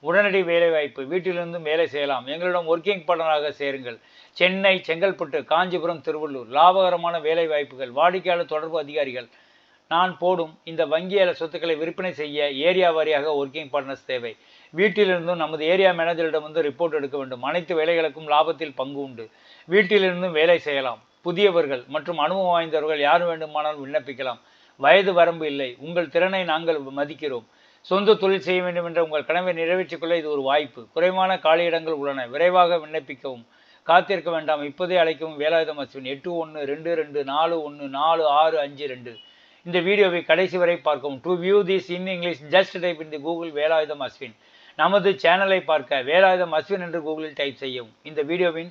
உடனடி வேலைவாய்ப்பு வீட்டிலிருந்தும் வேலை செய்யலாம். எங்களிடம் ஒர்க்கிங் பார்ட்னராக சேருங்கள். சென்னை செங்கல்பட்டு காஞ்சிபுரம் திருவள்ளூர் லாபகரமான வேலை வாய்ப்புகள் வாடிக்கையாளர் தொடர்பு அதிகாரிகள். நான் போடும் இந்த வங்கியாளர் சொத்துக்களை விற்பனை செய்ய ஏரியா வாரியாக ஒர்க்கிங் பார்ட்னர்ஸ் தேவை. வீட்டிலிருந்தும் நமது ஏரியா மேனேஜரிடம் வந்து ரிப்போர்ட் எடுக்க வேண்டும். அனைத்து வேலைகளுக்கும் லாபத்தில் பங்கு உண்டு. வீட்டிலிருந்தும் வேலை செய்யலாம். புதியவர்கள் மற்றும் அனுபவம் வாய்ந்தவர்கள் யார் வேண்டுமானாலும் விண்ணப்பிக்கலாம். வயது வரம்பு இல்லை. உங்கள் திறனை நாங்கள் மதிக்கிறோம். சொந்த தொழில் செய்ய வேண்டும் என்ற உங்கள் கனவை நிறைவேற்றிக் கொள்ள இது ஒரு வாய்ப்பு. குறைவான காலியிடங்கள் உள்ளன. விரைவாக விண்ணப்பிக்கவும். காத்திருக்க வேண்டாம். இப்போதே அழைக்கவும் வேலாயுதம் அஸ்வின் எட்டு ஒன்று ரெண்டு ரெண்டு நாலு ஒன்று நாலு ஆறு அஞ்சு ரெண்டு. இந்த வீடியோவை கடைசி வரை பார்க்கவும். To view this in English just type in the Google Velayutham Ashwin நமது சேனலை பார்க்க வேலாயுதம் அஸ்வின் என்று கூகுளில் டைப் செய்யவும். இந்த வீடியோவின்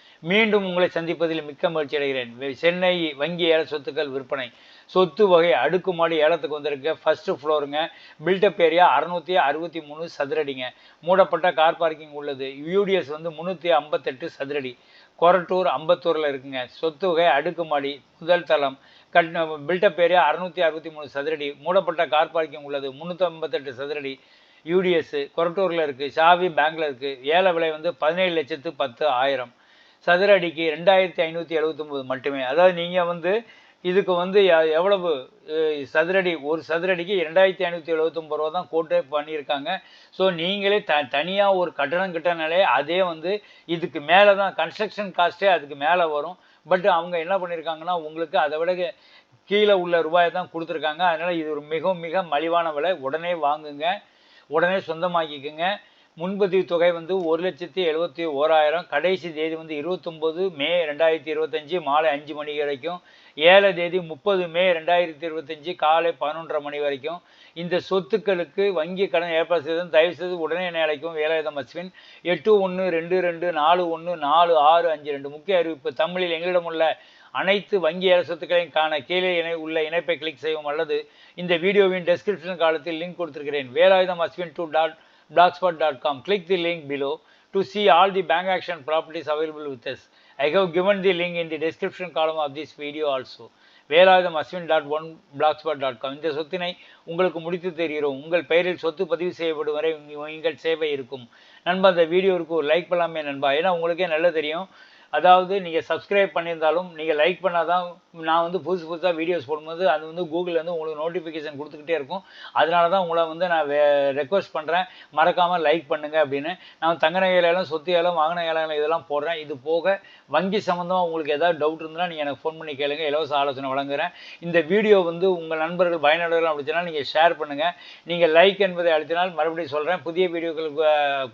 மீண்டும் உங்களை சந்திப்பதில் மிக்க மகிழ்ச்சி அடைகிறேன். சென்னை வங்கி ஏல சொத்துக்கள் விற்பனை. சொத்து வகை அடுக்குமாடி ஏலத்துக்கு வந்திருக்க. ஃபஸ்ட்டு ஃப்ளோருங்க பில்டப் ஏரியா அறுநூற்றி அறுபத்தி மூணு சதுரடிங்க. மூடப்பட்ட கார் பார்க்கிங் உள்ளது. யூடிஎஸ் வந்து முந்நூற்றி ஐம்பத்தெட்டு சதுரடி. கொரட்டூர் அம்பத்தூரில் இருக்குங்க. சொத்து வகை அடுக்குமாடி முதல் தளம். கட் பில்டப் ஏரியா அறுநூற்றி அறுபத்தி மூணு சதுரடி. மூடப்பட்ட கார் பார்க்கிங் உள்ளது. முந்நூற்றி ஐம்பத்தெட்டு சதுரடி. யூடிஎஸ்ஸு கொரட்டூரில் இருக்குது ஷாவி பேங்கில் இருக்குது ஏல விலை வந்து பதினேழு லட்சத்து பத்து ஆயிரம். சதுர அடிக்கு ரெண்டாயிரத்தி ஐநூற்றி எழுபத்தொம்போது மட்டுமே. அதாவது நீங்கள் வந்து இதுக்கு வந்து எவ்வளவு சதுரடி ஒரு சதுரடிக்கு ரெண்டாயிரத்தி ஐநூற்றி எழுபத்தொம்பது ரூபா தான் கோட்டே பண்ணியிருக்காங்க. ஸோ நீங்களே த தனியாக ஒரு கட்டணம் கிட்டனாலே அதே வந்து இதுக்கு மேலே தான் கன்ஸ்ட்ரக்ஷன் காஸ்ட்டே அதுக்கு மேலே வரும். பட் அவங்க என்ன பண்ணியிருக்காங்கன்னா உங்களுக்கு அதை விட கீழே உள்ள ரூபாயை தான் கொடுத்துருக்காங்க. அதனால் இது ஒரு மிக மிக மலிவான விலை. உடனே வாங்குங்க. உடனே சொந்தமாக்கிக்குங்க. முன்பதிவு தொகை வந்து ஒரு லட்சத்தி எழுபத்தி ஓராயிரம். கடைசி தேதி வந்து இருபத்தொம்போது மே ரெண்டாயிரத்தி இருபத்தஞ்சி மாலை அஞ்சு மணி வரைக்கும். ஏழை தேதி முப்பது மே ரெண்டாயிரத்தி இருபத்தஞ்சி காலை பதினொன்றரை மணி வரைக்கும். இந்த சொத்துக்களுக்கு வங்கி கடன் ஏற்பாடு செய்து தயவு செய்து உடனே என்னை அழைக்கும் வேலாயுதம் அஸ்வின் எட்டு ஒன்று ரெண்டு ரெண்டு நாலு ஒன்று நாலு ஆறு அஞ்சு ரெண்டு. முக்கிய அறிவிப்பு தமிழில் எங்களிடம் உள்ள அனைத்து வங்கி ஏல சொத்துக்களையும் காண கீழே இணை உள்ள இணைப்பை கிளிக் செய்யவும் அல்லது இந்த வீடியோவின் டெஸ்கிரிப்ஷன் காலத்தில் லிங்க் கொடுத்திருக்கிறேன். Velayutham Ashwin two dot blogspot.com. Click the link below to see all the bank action properties available with us. I have given the link in the description column of this video also. Velayutham Ashwin dot one blogspot dot com இந்த சொத்தினை உங்களுக்கு முடித்து தெரிகிறோம் உங்கள் பெயரில் சொத்து பதிவு செய்யப்படும் வரை உங்கள் சேவை இருக்கும் நண்பா அந்த வீடியோவுக்கு ஒரு லைக் பண்ணலாமே நண்பா ஏன்னா உங்களுக்கே நல்லா தெரியும் அதாவது நீங்கள் சப்ஸ்கிரைப் பண்ணியிருந்தாலும் நீங்கள் லைக் பண்ணால் தான் நான் வந்து புதுசு புதுசாக வீடியோஸ் போடும்போது அது வந்து கூகுளிலேருந்து வந்து உங்களுக்கு நோட்டிஃபிகேஷன் கொடுத்துக்கிட்டே இருக்கும். அதனால தான் உங்களை வந்து நான் வே ரெக்வஸ்ட் பண்ணுறேன் மறக்காமல் லைக் பண்ணுங்கள் அப்படின்னு. நான் தங்கன நகையிலாம் சொத்து ஏலம் வாங்கின ஏலம் இதெல்லாம் போடுறேன். இது போக வங்கி சம்மந்தமாக உங்களுக்கு ஏதாவது டவுட் இருந்தால் நீங்கள் எனக்கு ஃபோன் பண்ணி கேளுங்கள் இலவச ஆலோசனை வழங்குகிறேன் இந்த வீடியோ வந்து உங்கள் நண்பர்கள் பயனுள்ளவர்கள் அப்படின்னா நீங்கள் ஷேர் பண்ணுங்கள் நீங்கள் லைக் என்பதை அழுத்தினால் மறுபடியும் சொல்கிறேன் புதிய வீடியோக்கள்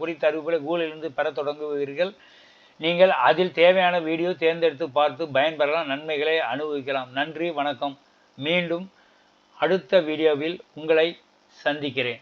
குறித்த அறிவிப்புகளை கூகுளிலிருந்து பெற தொடங்குவீர்கள். நீங்கள் அதில் தேவையான வீடியோ தேர்ந்தெடுத்து பார்த்து பயன்பெறலாம் நன்மைகளை அனுபவிக்கலாம். நன்றி வணக்கம். மீண்டும் அடுத்த வீடியோவில் உங்களை சந்திக்கிறேன்.